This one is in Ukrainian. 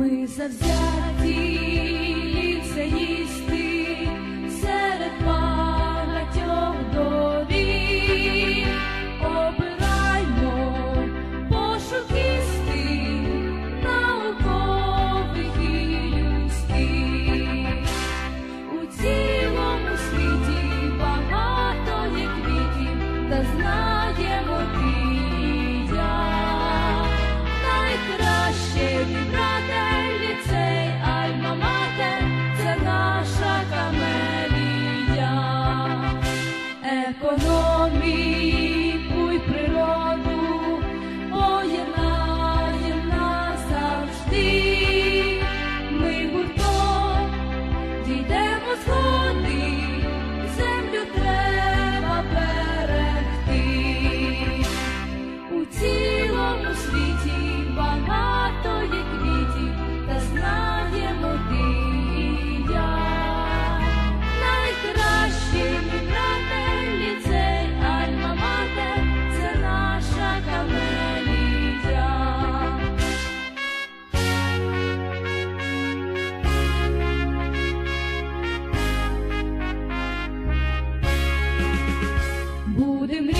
завзяті ліцеїсти серед багатьох доріг. Обираймо пошукісти наукових і людських. У цілому світі багато є квітів, та знаємо ти економіку й природу поєднає назавжди, ми гуртом дійдемо згоди, землю треба берегти. У цій будем